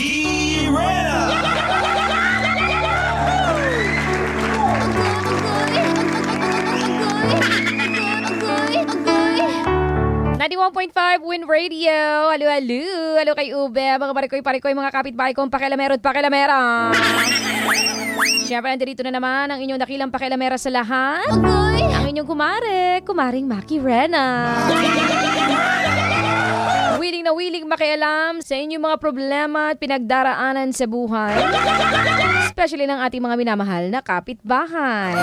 Maki Rena! 91.5 Win Radio. Alo, alo. Alo kay Ube. Mga parikoy, parikoy, mga kapitbahay kong pakilamero at pakilamera. Siyempre, nandito na naman ang inyong dakilang pakilamera sa lahat. Ang inyong kumare, kumaring Maki Rena. Willing na willing makialam sa inyong mga problema at pinagdaraanan sa buhay. Especially ng ating mga minamahal na kapitbahay.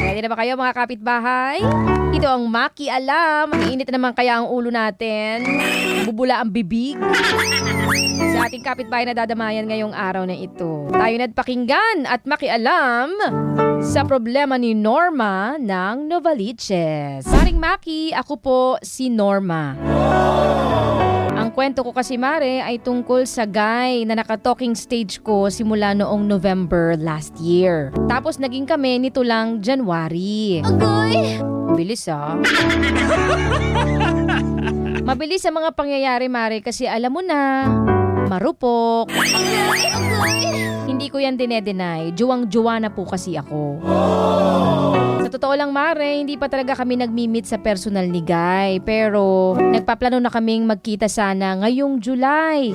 Ready na ba kayo mga kapitbahay? Ito ang Maki Alam. Mainit na naman kaya ang ulo natin. Bubula ang bibig. Sa ating kapitbahay na dadamayan ngayong araw na ito. Tayo nagpakinggan at makialam sa problema ni Norma ng Novaliches. Paring Maki, ako po si Norma. Ang kwento ko kasi Mare ay tungkol sa guy na naka-talking stage ko simula noong November last year. Tapos naging kami nito lang January. Agoy! Bilis ah. Mabilis ang mga pangyayari Mare kasi alam mo na, marupok. Hindi ko yan dinedenay. Juwang-juwa na po kasi ako. Sa totoo lang, Mare, hindi pa talaga kami nagmi-meet sa personal ni Guy. Pero nagpaplano na kaming magkita sana ngayong July.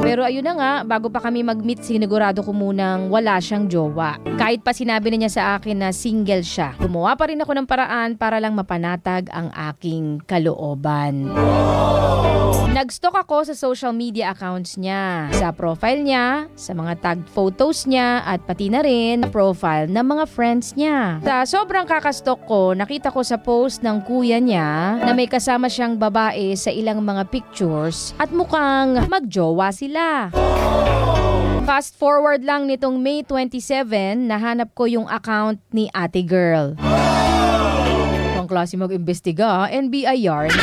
Pero ayun na nga, bago pa kami mag-meet, sinigurado ko munang wala siyang jowa. Kahit pa sinabi na niya sa akin na single siya. Gumawa pa rin ako ng paraan para lang mapanatag ang aking kalooban. Nag-stalk ako sa social media accounts niya. Sa profile niya, sa mga tagged photos niya, at pati na rin profile ng mga friends niya. Sa sobrang kakastalk ko, nakita ko sa post ng kuya niya na may kasama siyang babae sa ilang mga pictures at mukhang magjowa sila. Fast forward lang nitong May 27, nahanap ko yung account ni ate girl. Ang klase mag-imbestiga, NBI yarn.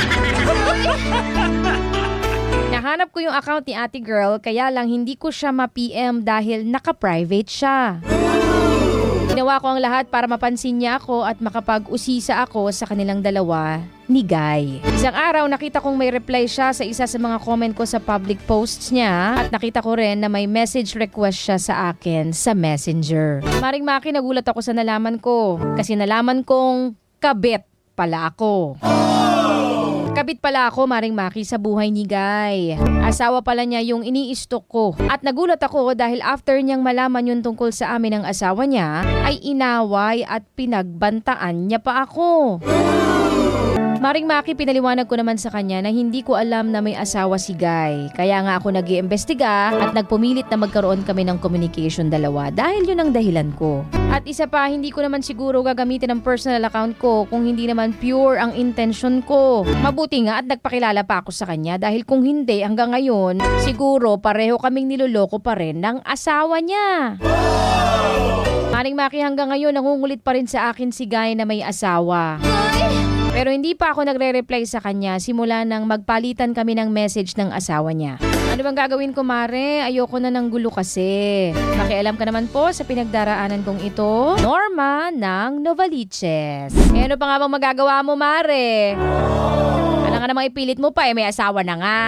Nahanap ko yung account ni ate girl kaya lang hindi ko siya ma-PM dahil naka-private siya. Ginawa ko ang lahat para mapansin niya ako at makapag-usisa ako sa kanilang dalawa ni Guy. Isang araw nakita kong may reply siya sa isa sa mga comment ko sa public posts niya at nakita ko rin na may message request siya sa akin sa messenger. Maring Maki nagulat ako sa nalaman ko kasi nalaman kong kabit pala ako. Kabit pala ako, Maring Maki, sa buhay ni Guy. Asawa pala niya yung iniistok ko. At nagulat ako dahil after niyang malaman yung tungkol sa amin ng asawa niya, ay inaway at pinagbantaan niya pa ako. Maring Maki, pinaliwanag ko naman sa kanya na hindi ko alam na may asawa si Guy. Kaya nga ako nag iimbestiga at nagpumilit na magkaroon kami ng communication dalawa dahil yun ang dahilan ko. At isa pa, hindi ko naman siguro gagamitin ang personal account ko kung hindi naman pure ang intention ko. Mabuti nga at nagpakilala pa ako sa kanya dahil kung hindi hanggang ngayon, siguro pareho kaming niloloko pa rin ng asawa niya. Maring Maki hanggang ngayon nangungulit pa rin sa akin si Guy na may asawa. Pero hindi pa ako nagre-reply sa kanya simula nang magpalitan kami ng message ng asawa niya. Ano bang gagawin ko, Mare? Ayoko na ng gulo kasi. Makialam ka naman po sa pinagdaraanan kong ito. Norma ng Novaliches. Eh, ano pa nga bang magagawa mo, Mare? Kailangan nga namang ipilit mo pa eh, may asawa na nga.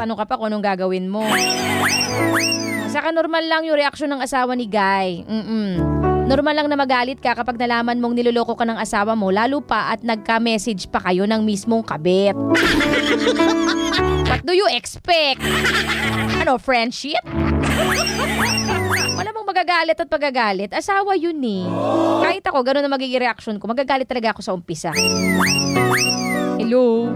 Tanong ka pa kung anong gagawin mo. Saka normal lang yung reaksyon ng asawa ni Guy. Mm-mm. Normal lang na magalit ka kapag nalaman mong niloloko ka ng asawa mo, lalo pa at nagka-message pa kayo ng mismong kabit. What do you expect? Ano, friendship? Wala bang magagalit at pagagalit? Asawa yun eh. Kahit ako, ganun na magiging reaction ko. Magagalit talaga ako sa umpisa. Hello?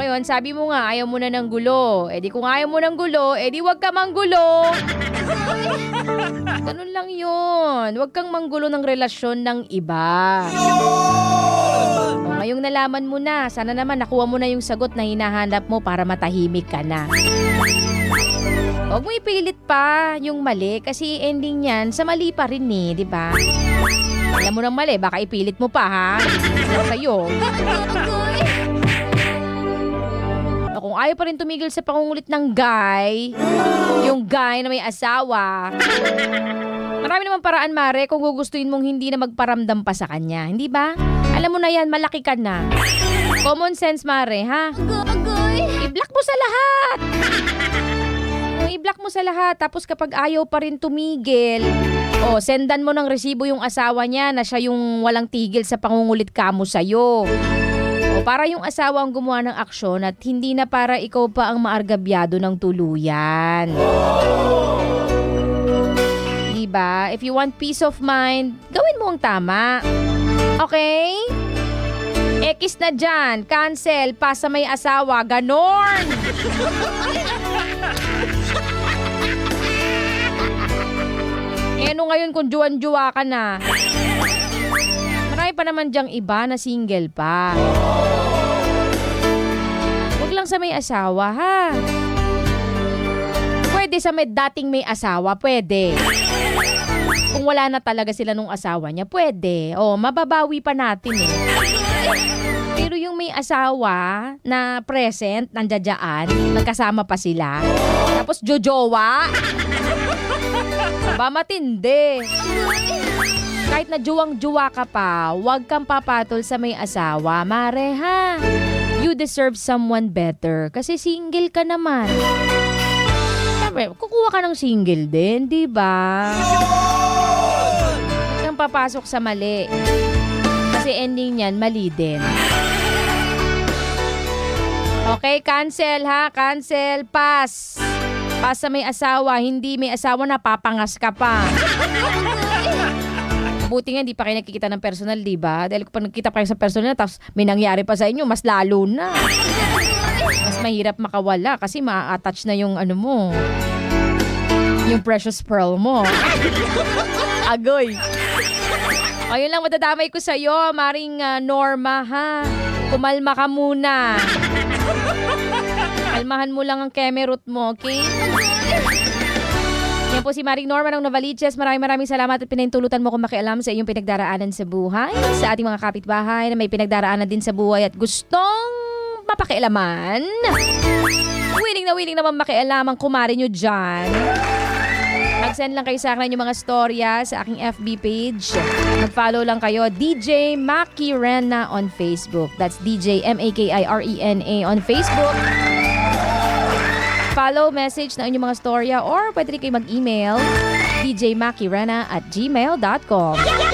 Ngayon, sabi mo nga, ayaw mo na ng gulo. E di kung ayaw mo ng gulo, e di wag ka manggulo. Ganun lang yun. Huwag kang manggulo ng relasyon ng iba. O ngayong nalaman mo na, sana naman nakuha mo na yung sagot na hinahanap mo para matahimik ka na. Huwag mo ipilit pa yung mali kasi ending niyan sa mali pa rin eh, di ba? Alam mo ng mali, baka ipilit mo pa ha. Sa'yo. Kung ayaw pa rin tumigil sa pangungulit ng guy, yung guy na may asawa, marami naman paraan, Mare, kung gugustuhin mong hindi na magparamdam pa sa kanya. Hindi ba? Alam mo na yan, malaki ka na. Common sense, Mare, ha? I-block mo sa lahat. Kung i-block mo sa lahat, tapos kapag ayaw pa rin tumigil, o sendan mo ng resibo yung asawa niya na siya yung walang tigil sa pangungulit kamo sa'yo. Para yung asawa ang gumawa ng aksyon at hindi na para ikaw pa ang maargabyado ng tuluyan. Diba? If you want peace of mind, gawin mo ang tama. Okay? X na dyan, cancel, pasa may asawa, ganon! eh ano ngayon kung juwan-juwa ka na? Marami pa naman dyang iba na single pa. Huwag lang sa may asawa, ha? Pwede sa may dating may asawa, pwede. Kung wala na talaga sila nung asawa niya, pwede. O, mababawi pa natin eh. Pero yung may asawa na present, nandiyadyaan, nagkasama pa sila, tapos jojowa, ba matindi. Kahit na juwang-juwa ka pa, huwag kang papatol sa may asawa, mare ha. You deserve someone better kasi single ka naman. Siyempre, kukuha ka ng single din, di ba? Huwag kang papasok sa mali. Kasi ending niyan, mali din. Okay, cancel ha, cancel, pass. Pass sa may asawa, hindi may asawa na papangas ka pa. Buti nga hindi pa kayo nakikita ng personal, di ba? Dahil kung nakita pa kayo sa personal, tapos may nangyari pa sa inyo, mas lalo na. Mas mahirap makawala kasi ma-attach na yung ano mo. Yung precious pearl mo. Agoy. Ayun lang madadamay ko sa'yo, Maring ah, Norma, ha? Kumalma ka muna. Kalmahan mo lang ang kemerut mo, okay? Po si Maring Norma ng Novaliches. Maraming maraming salamat at pinahintulutan mo kung makialam sa iyong pinagdaraanan sa buhay, sa ating mga kapitbahay na may pinagdaraanan din sa buhay at gustong mapakialaman. Willing na willing naman makialam ang kumari nyo dyan. Mag-send lang kayo sa akin yung mga storya sa aking FB page. Mag-follow lang kayo, DJ Maki Rena on Facebook. That's DJ M-A-K-I-R-E-N-A E on Facebook. Follow, message na inyong mga storya or pwede rin kayo mag-email djmakirena at gmail.com.